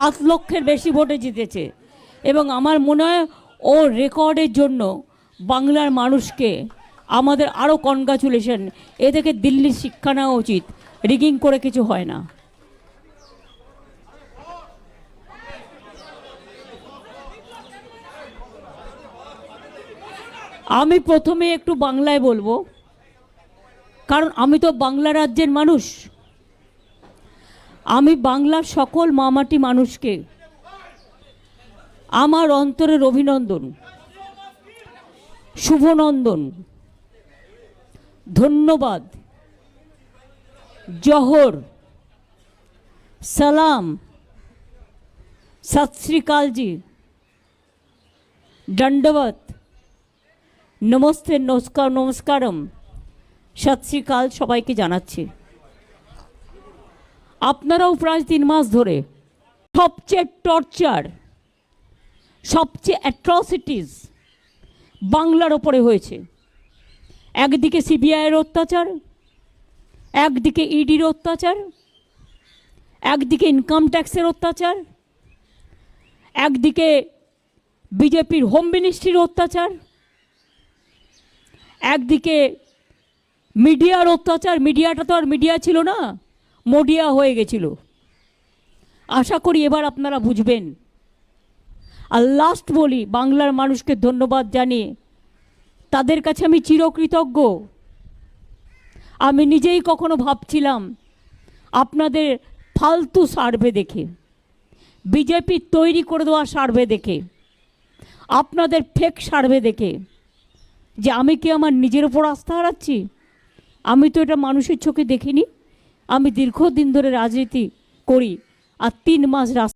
সাত লক্ষের বেশি ভোটে জিতেছে। এবং আমার মনে হয় ও রেকর্ডের জন্য বাংলার মানুষকে আমাদের আরও কনগ্রাচুলেশন এ থেকে দিল্লির শিক্ষা নেওয়া উচিত। রিগিং করে কিছু হয় না। আমি প্রথমে একটু বাংলায় বলব, কারণ আমি তো বাংলা রাজ্যের মানুষ। আমি বাংলার সকল মামাটি মানুষকে আমার অন্তরের অভিনন্দন, শুভনন্দন, ধন্যবাদ, জহর, সালাম, সত শ্রীকালজি দণ্ডবত নমস্তে, নমস্কার, নমস্কারম, সত শ্রীকাল সবাইকে জানাচ্ছি। আপনারাও প্রায় তিন মাস ধরে সবচেয়ে টর্চার সবচেয়ে অ্যাট্রসিটিস বাংলার ওপরে হয়েছে। একদিকে সিবিআইয়ের অত্যাচার, একদিকে ইডির অত্যাচার, একদিকে ইনকাম ট্যাক্সের অত্যাচার, একদিকে বিজেপির হোম মিনিস্ট্রির অত্যাচার, একদিকে মিডিয়ার অত্যাচার। মিডিয়াটা তো আর মিডিয়া ছিল না। মডিয়া হয়ে গেছিল। আশা করি এবার আপনারা বুঝবেন। আর লাস্ট বলি, বাংলার মানুষকে ধন্যবাদ জানিয়ে, তাদের কাছে আমি চিরকৃতজ্ঞ। আমি নিজেই কখনো ভাবছিলাম, আপনাদের ফালতু সার্ভে দেখে বিজেপির তৈরি করে দেওয়া সার্ভে দেখে, আপনাদের ফেক সার্ভে দেখে, যে আমি কি আমার নিজের ওপর আস্থা হারাচ্ছি? আমি তো এটা মানুষের চোখে দেখিনি। আমি দীর্ঘদিন ধরে রাজনীতি করি আর তিন মাস রাস্তা